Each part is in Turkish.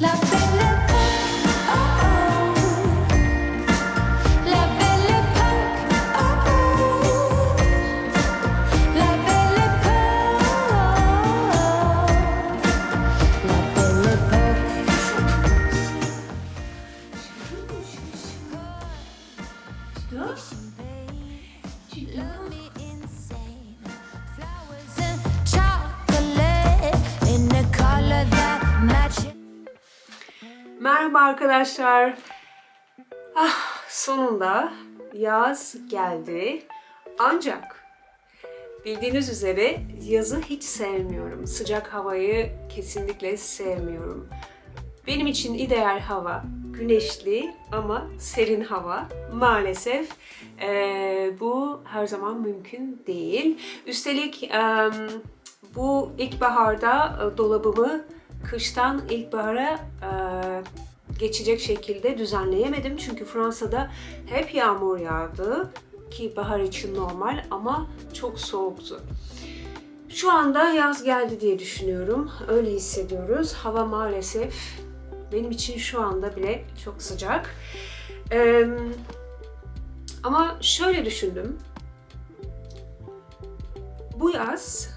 La arkadaşlar. Ah, sonunda yaz geldi. Ancak bildiğiniz üzere yazı hiç sevmiyorum. Sıcak havayı kesinlikle sevmiyorum. Benim için ideal hava güneşli ama serin hava. Maalesef eee, bu her zaman mümkün değil. Üstelik em, bu ilkbaharda e, dolabımı kıştan ilkbahara e, geçecek şekilde düzenleyemedim. Çünkü Fransa'da hep yağmur yağdı ki bahar için normal ama çok soğuktu. Şu anda yaz geldi diye düşünüyorum. Öyle hissediyoruz. Hava maalesef benim için şu anda bile çok sıcak. Ee, ama şöyle düşündüm. Bu yaz,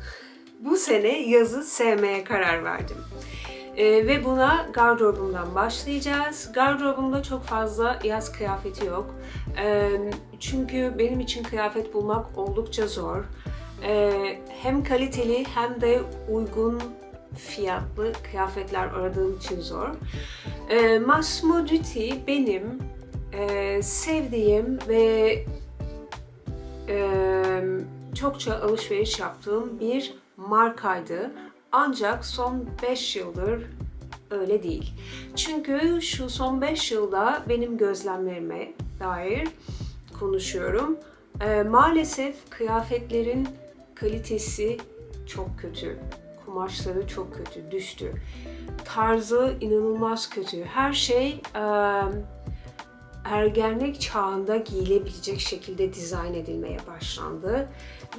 bu sene yazı sevmeye karar verdim. Ee, ve buna gardırobumdan başlayacağız. Gardırobumda çok fazla yaz kıyafeti yok. Ee, çünkü benim için kıyafet bulmak oldukça zor. Ee, hem kaliteli hem de uygun fiyatlı kıyafetler aradığım için zor. Ee, Massimo Dutti benim e, sevdiğim ve e, çokça alışveriş yaptığım bir markaydı. Ancak son 5 yıldır öyle değil. Çünkü şu son 5 yılda benim gözlemlerime dair konuşuyorum. Ee, maalesef kıyafetlerin kalitesi çok kötü. Kumaşları çok kötü, düştü. Tarzı inanılmaz kötü. Her şey e, ergenlik çağında giyilebilecek şekilde dizayn edilmeye başlandı.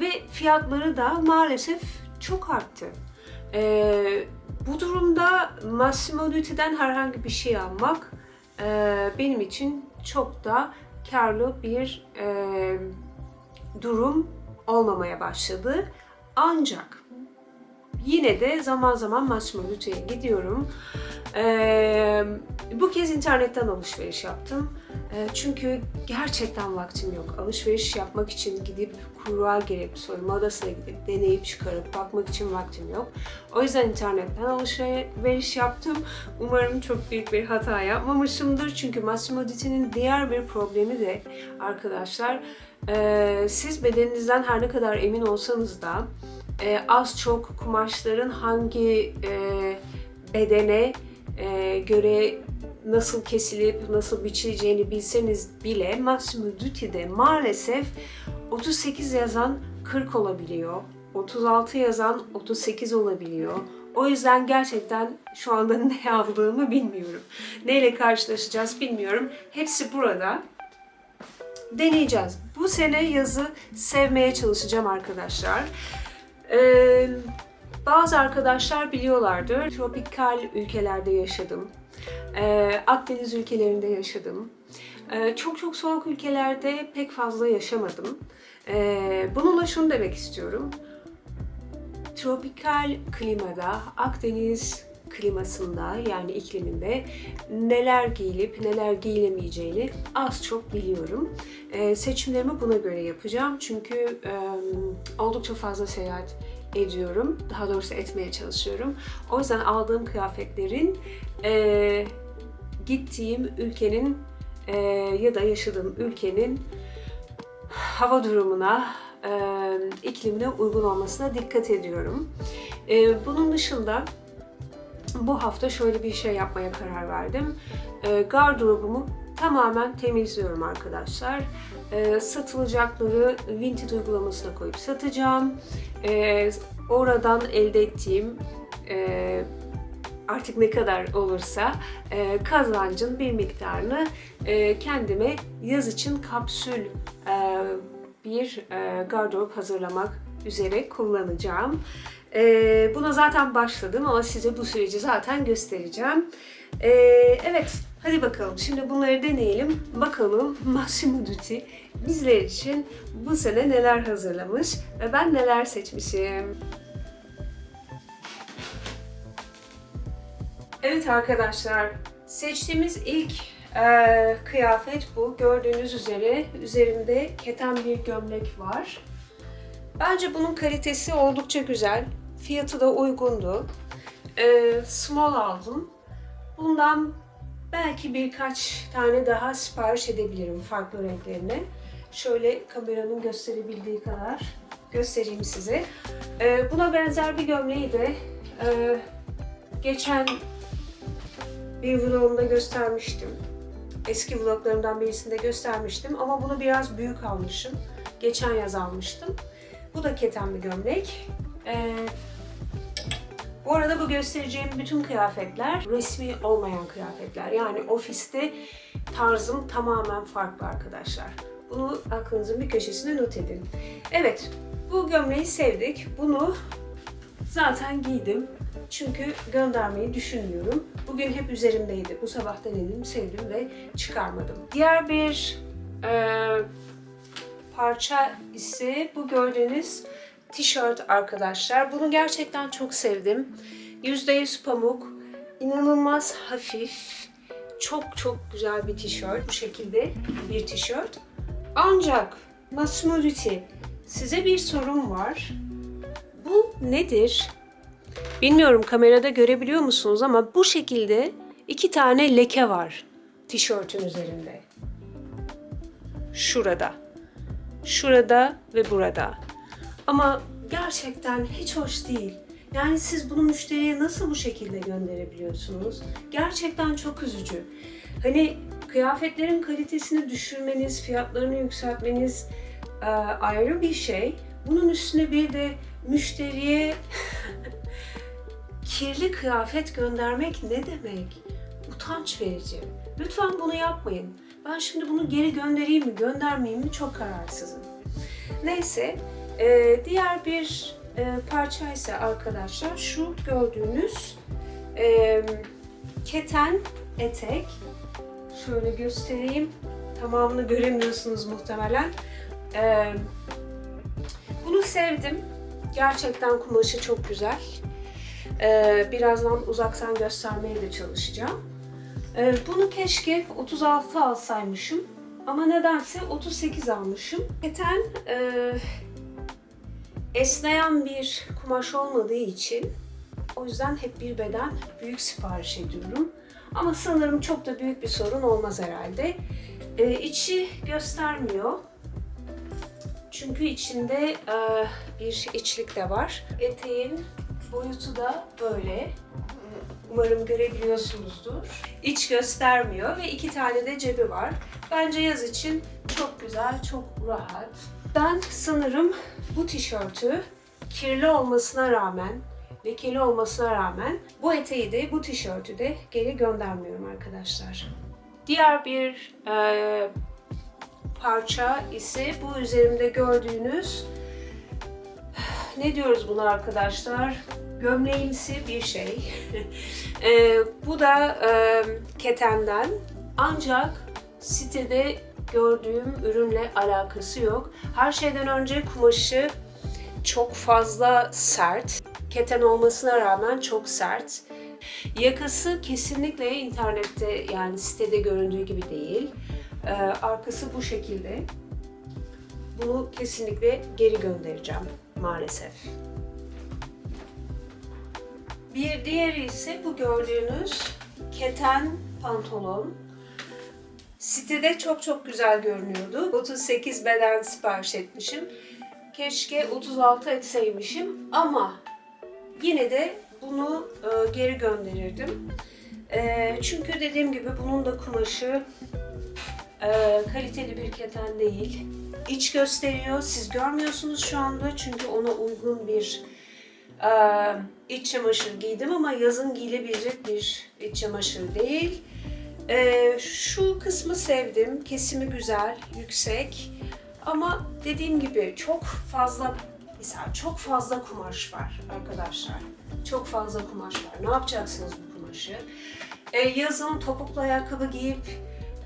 Ve fiyatları da maalesef çok arttı. Ee, bu durumda Massimo herhangi bir şey almak e, benim için çok da karlı bir e, durum olmamaya başladı. Ancak yine de zaman zaman Dutti'ye gidiyorum. Ee, bu kez internetten alışveriş yaptım. Ee, çünkü gerçekten vaktim yok. Alışveriş yapmak için gidip kuyruğa girip, soyunma odasına gidip deneyip çıkarıp bakmak için vaktim yok. O yüzden internetten alışveriş yaptım. Umarım çok büyük bir hata yapmamışımdır. Çünkü Massimo Dutti'nin diğer bir problemi de arkadaşlar ee, siz bedeninizden her ne kadar emin olsanız da e, az çok kumaşların hangi e, bedene e, göre nasıl kesilip nasıl biçileceğini bilseniz bile Massimo Dutti'de maalesef 38 yazan 40 olabiliyor. 36 yazan 38 olabiliyor. O yüzden gerçekten şu anda ne aldığımı bilmiyorum. Neyle karşılaşacağız bilmiyorum. Hepsi burada deneyeceğiz. Bu sene yazı sevmeye çalışacağım arkadaşlar. Ee, bazı arkadaşlar biliyorlardır. Tropikal ülkelerde yaşadım. Ee, Akdeniz ülkelerinde yaşadım. Ee, çok çok soğuk ülkelerde pek fazla yaşamadım. Ee, bununla şunu demek istiyorum. Tropikal klimada, Akdeniz klimasında yani ikliminde neler giyilip neler giyilemeyeceğini az çok biliyorum. Ee, seçimlerimi buna göre yapacağım çünkü e, oldukça fazla seyahat ediyorum. Daha doğrusu etmeye çalışıyorum. O yüzden aldığım kıyafetlerin e, gittiğim ülkenin e, ya da yaşadığım ülkenin hava durumuna, e, iklimine uygun olmasına dikkat ediyorum. E, bunun dışında bu hafta şöyle bir şey yapmaya karar verdim. E, gardırobumu tamamen temizliyorum arkadaşlar. E, satılacakları Vinted uygulamasına koyup satacağım. E, oradan elde ettiğim e, artık ne kadar olursa e, kazancın bir miktarını e, kendime yaz için kapsül e, bir e, gardırop hazırlamak üzere kullanacağım. Ee, buna zaten başladım ama size bu süreci zaten göstereceğim. Ee, evet, hadi bakalım. Şimdi bunları deneyelim. Bakalım Massimo Dutti bizler için bu sene neler hazırlamış ve ben neler seçmişim. Evet arkadaşlar, seçtiğimiz ilk eee, kıyafet bu. Gördüğünüz üzere üzerimde keten bir gömlek var. Bence bunun kalitesi oldukça güzel. Fiyatı da uygundu. Eee, small aldım. Bundan belki birkaç tane daha sipariş edebilirim farklı renklerine. Şöyle kameranın gösterebildiği kadar göstereyim size. Eee, buna benzer bir gömleği de eee, geçen bir vlogumda göstermiştim. Eski vloglarımdan birisinde göstermiştim ama bunu biraz büyük almışım. Geçen yaz almıştım. Bu da keten bir gömlek. Ee, bu arada bu göstereceğim bütün kıyafetler resmi olmayan kıyafetler. Yani ofiste tarzım tamamen farklı arkadaşlar. Bunu aklınızın bir köşesine not edin. Evet, bu gömleği sevdik. Bunu zaten giydim. Çünkü göndermeyi düşünmüyorum. Bugün hep üzerimdeydi. Bu sabah denedim, sevdim ve çıkarmadım. Diğer bir eee, parça ise bu gördüğünüz tişört arkadaşlar. Bunu gerçekten çok sevdim. %100 pamuk. inanılmaz hafif. Çok çok güzel bir tişört. Bu şekilde bir tişört. Ancak Dutti size bir sorum var. Bu nedir? Bilmiyorum kamerada görebiliyor musunuz ama bu şekilde iki tane leke var tişörtün üzerinde. Şurada. Şurada ve burada. Ama gerçekten hiç hoş değil. Yani siz bunu müşteriye nasıl bu şekilde gönderebiliyorsunuz? Gerçekten çok üzücü. Hani kıyafetlerin kalitesini düşürmeniz, fiyatlarını yükseltmeniz e, ayrı bir şey. Bunun üstüne bir de müşteriye kirli kıyafet göndermek ne demek? Utanç verici. Lütfen bunu yapmayın. Ben şimdi bunu geri göndereyim mi, göndermeyeyim mi çok kararsızım. Neyse, e, diğer bir e, parça ise arkadaşlar şu gördüğünüz e, keten etek. Şöyle göstereyim. Tamamını göremiyorsunuz muhtemelen. E, bunu sevdim. Gerçekten kumaşı çok güzel. Ee, birazdan uzaktan göstermeye de çalışacağım. Ee, bunu keşke 36 alsaymışım. Ama nedense 38 almışım. Keten e, esneyen bir kumaş olmadığı için o yüzden hep bir beden büyük sipariş ediyorum. Ama sanırım çok da büyük bir sorun olmaz herhalde. Ee, içi göstermiyor. Çünkü içinde e, bir içlik de var. Eteğin boyutu da böyle. Umarım görebiliyorsunuzdur. İç göstermiyor ve iki tane de cebi var. Bence yaz için çok güzel, çok rahat. Ben sanırım bu tişörtü kirli olmasına rağmen, lekeli olmasına rağmen bu eteği de bu tişörtü de geri göndermiyorum arkadaşlar. Diğer bir e, parça ise bu üzerimde gördüğünüz ne diyoruz buna arkadaşlar? Gömleğimsi bir şey. Ee, bu da e, ketenden ancak sitede gördüğüm ürünle alakası yok. Her şeyden önce kumaşı çok fazla sert. Keten olmasına rağmen çok sert. Yakası kesinlikle internette yani sitede göründüğü gibi değil. Ee, arkası bu şekilde. Bunu kesinlikle geri göndereceğim maalesef. Bir diğeri ise bu gördüğünüz keten pantolon. Sitede çok çok güzel görünüyordu. 38 beden sipariş etmişim. Keşke 36 etseymişim ama yine de bunu e, geri gönderirdim. E, çünkü dediğim gibi bunun da kumaşı e, kaliteli bir keten değil. İç gösteriyor. Siz görmüyorsunuz şu anda çünkü ona uygun bir e, iç çamaşır giydim ama yazın giyilebilecek bir iç çamaşır değil. E, şu kısmı sevdim. Kesimi güzel, yüksek. Ama dediğim gibi çok fazla Mesela çok fazla kumaş var arkadaşlar. Çok fazla kumaş var. Ne yapacaksınız bu kumaşı? E, yazın topuklu ayakkabı giyip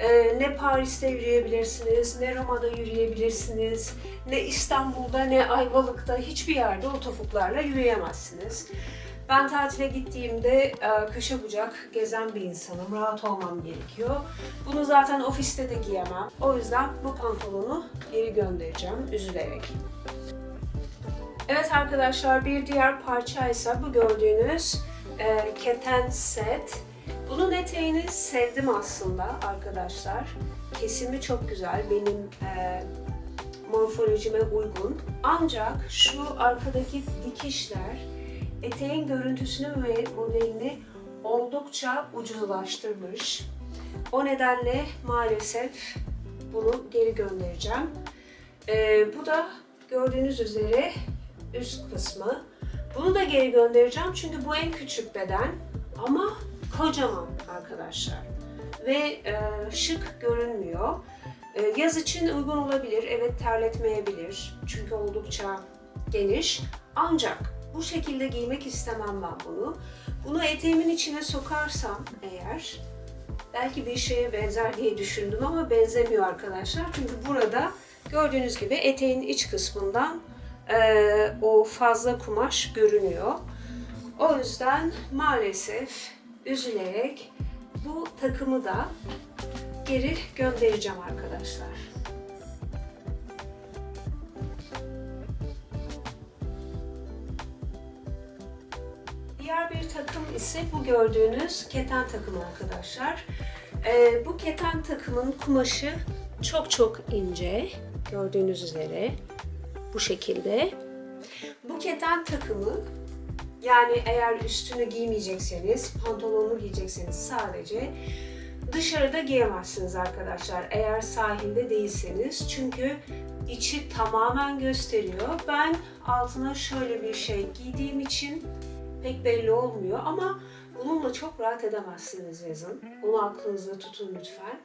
e, ne Paris'te yürüyebilirsiniz, ne Roma'da yürüyebilirsiniz, ne İstanbul'da, ne Ayvalık'ta hiçbir yerde o topuklarla yürüyemezsiniz. Ben tatile gittiğimde e, kaşa bucak gezen bir insanım. Rahat olmam gerekiyor. Bunu zaten ofiste de giyemem. O yüzden bu pantolonu geri göndereceğim üzülerek. Evet arkadaşlar bir diğer parça ise bu gördüğünüz e, keten set. Bunun eteğini sevdim aslında arkadaşlar. Kesimi çok güzel. Benim e, morfolojime uygun. Ancak şu arkadaki dikişler eteğin görüntüsünü ve modelini oldukça ucuzlaştırmış. O nedenle maalesef bunu geri göndereceğim. Ee, bu da gördüğünüz üzere üst kısmı. Bunu da geri göndereceğim çünkü bu en küçük beden ama kocaman arkadaşlar. Ve e, şık görünmüyor. E, yaz için uygun olabilir, evet terletmeyebilir çünkü oldukça geniş. Ancak bu şekilde giymek istemem ben bunu. Bunu eteğimin içine sokarsam eğer belki bir şeye benzer diye düşündüm ama benzemiyor arkadaşlar. Çünkü burada gördüğünüz gibi eteğin iç kısmından eee, o fazla kumaş görünüyor. O yüzden maalesef üzülerek bu takımı da geri göndereceğim arkadaşlar. Diğer bir takım ise bu gördüğünüz keten takımı arkadaşlar. Ee, bu keten takımın kumaşı çok çok ince. Gördüğünüz üzere bu şekilde. Bu keten takımı yani eğer üstünü giymeyecekseniz, pantolonunu giyecekseniz sadece dışarıda giyemezsiniz arkadaşlar. Eğer sahilde değilseniz. Çünkü içi tamamen gösteriyor. Ben altına şöyle bir şey giydiğim için pek belli olmuyor ama bununla çok rahat edemezsiniz yazın. Onu aklınızda tutun lütfen.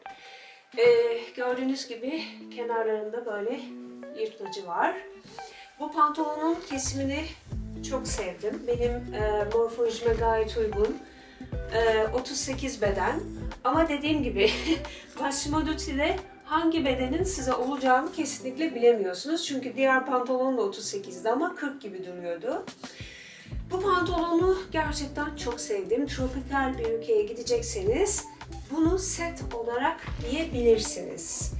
Ee, gördüğünüz gibi kenarlarında böyle yırtmacı var. Bu pantolonun kesimini çok sevdim. Benim e, morfolojime gayet uygun. E, 38 beden. Ama dediğim gibi Massimo hangi bedenin size olacağını kesinlikle bilemiyorsunuz. Çünkü diğer pantolon da 38'di ama 40 gibi duruyordu. Bu pantolonu gerçekten çok sevdim. Tropikal bir ülkeye gidecekseniz bunu set olarak giyebilirsiniz.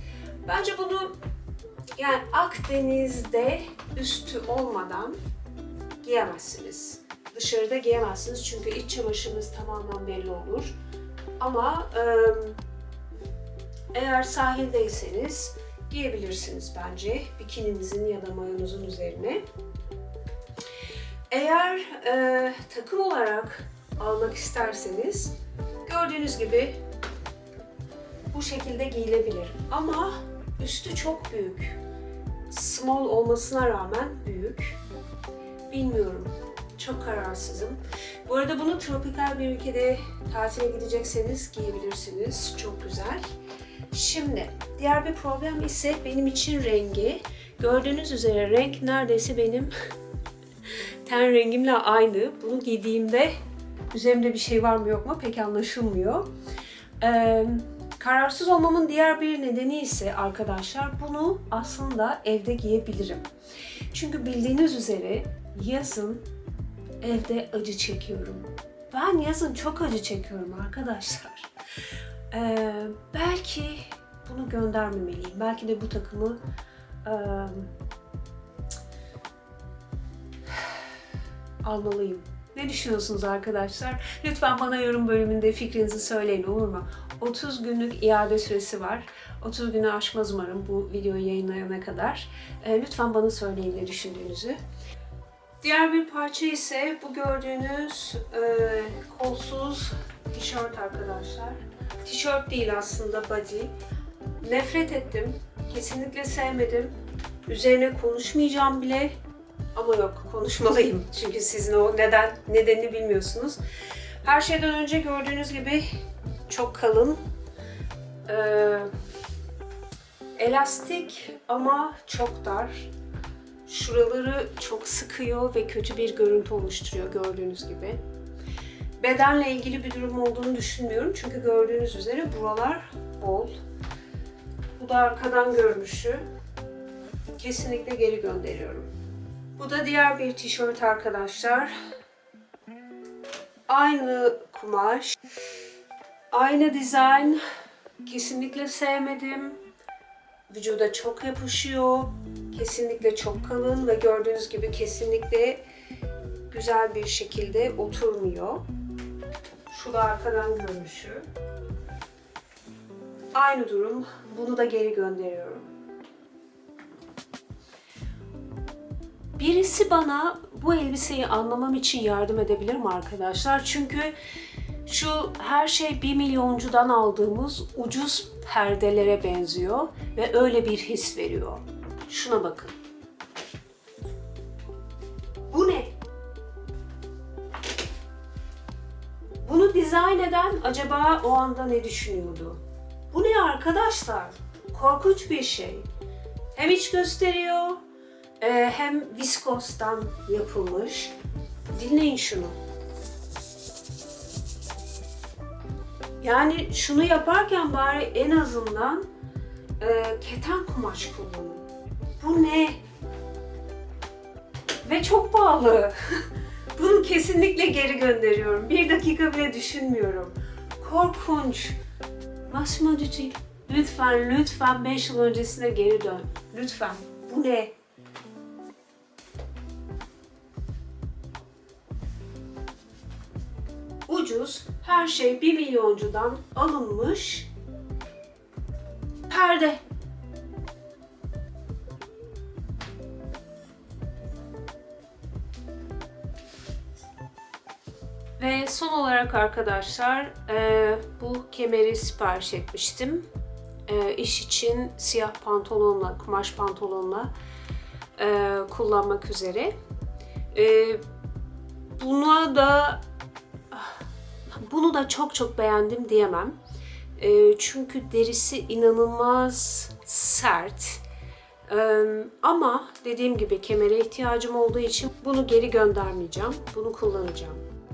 Bence bunu yani Akdeniz'de üstü olmadan giyemezsiniz. Dışarıda giyemezsiniz çünkü iç çamaşırınız tamamen belli olur. Ama eğer sahildeyseniz giyebilirsiniz bence bikininizin ya da mayonuzun üzerine. Eğer e, takım olarak almak isterseniz gördüğünüz gibi bu şekilde giyilebilir. Ama üstü çok büyük. Small olmasına rağmen büyük. Bilmiyorum. Çok kararsızım. Bu arada bunu tropikal bir ülkede tatile gidecekseniz giyebilirsiniz. Çok güzel. Şimdi diğer bir problem ise benim için rengi. Gördüğünüz üzere renk neredeyse benim ten rengimle aynı. Bunu giydiğimde üzerimde bir şey var mı yok mu pek anlaşılmıyor. Ee, kararsız olmamın diğer bir nedeni ise arkadaşlar bunu aslında evde giyebilirim. Çünkü bildiğiniz üzere yazın evde acı çekiyorum. Ben yazın çok acı çekiyorum arkadaşlar. Ee, belki bunu göndermemeliyim. Belki de bu takımı eee, almalıyım. Ne düşünüyorsunuz arkadaşlar? Lütfen bana yorum bölümünde fikrinizi söyleyin olur mu? 30 günlük iade süresi var. 30 günü aşmaz umarım bu videoyu yayınlayana kadar. Ee, lütfen bana söyleyin ne düşündüğünüzü. Diğer bir parça ise bu gördüğünüz e, kolsuz tişört arkadaşlar. Tişört değil aslında body. Nefret ettim. Kesinlikle sevmedim. Üzerine konuşmayacağım bile. Ama yok konuşmalıyım. Çünkü sizin o neden nedenini bilmiyorsunuz. Her şeyden önce gördüğünüz gibi çok kalın. Ee, elastik ama çok dar. Şuraları çok sıkıyor ve kötü bir görüntü oluşturuyor gördüğünüz gibi. Bedenle ilgili bir durum olduğunu düşünmüyorum çünkü gördüğünüz üzere buralar bol. Bu da arkadan görünüşü. Kesinlikle geri gönderiyorum. Bu da diğer bir tişört arkadaşlar. Aynı kumaş, aynı dizayn. Kesinlikle sevmedim. Vücuda çok yapışıyor. Kesinlikle çok kalın ve gördüğünüz gibi kesinlikle güzel bir şekilde oturmuyor. Şu da arkadan görünüşü. Aynı durum. Bunu da geri gönderiyorum. Birisi bana bu elbiseyi anlamam için yardım edebilir mi arkadaşlar? Çünkü şu her şey 1 milyoncudan aldığımız ucuz perdelere benziyor ve öyle bir his veriyor. Şuna bakın. Bu ne? Bunu dizayn eden acaba o anda ne düşünüyordu? Bu ne arkadaşlar? Korkunç bir şey. Hem iç gösteriyor, e, hem viskostan yapılmış. Dinleyin şunu. Yani şunu yaparken bari en azından e, keten kumaş kullanın. Bu ne? Ve çok pahalı. Bunu kesinlikle geri gönderiyorum. Bir dakika bile düşünmüyorum. Korkunç. Massimo Dutti, lütfen lütfen 5 yıl öncesine geri dön. Lütfen. Bu ne? Ucuz, her şey 1 milyoncudan alınmış perde. Ve son olarak arkadaşlar e, bu kemeri sipariş etmiştim. E, iş için siyah pantolonla, kumaş pantolonla e, kullanmak üzere. E, buna da bunu da çok çok beğendim diyemem. E, çünkü derisi inanılmaz sert. E, ama dediğim gibi kemere ihtiyacım olduğu için bunu geri göndermeyeceğim. Bunu kullanacağım.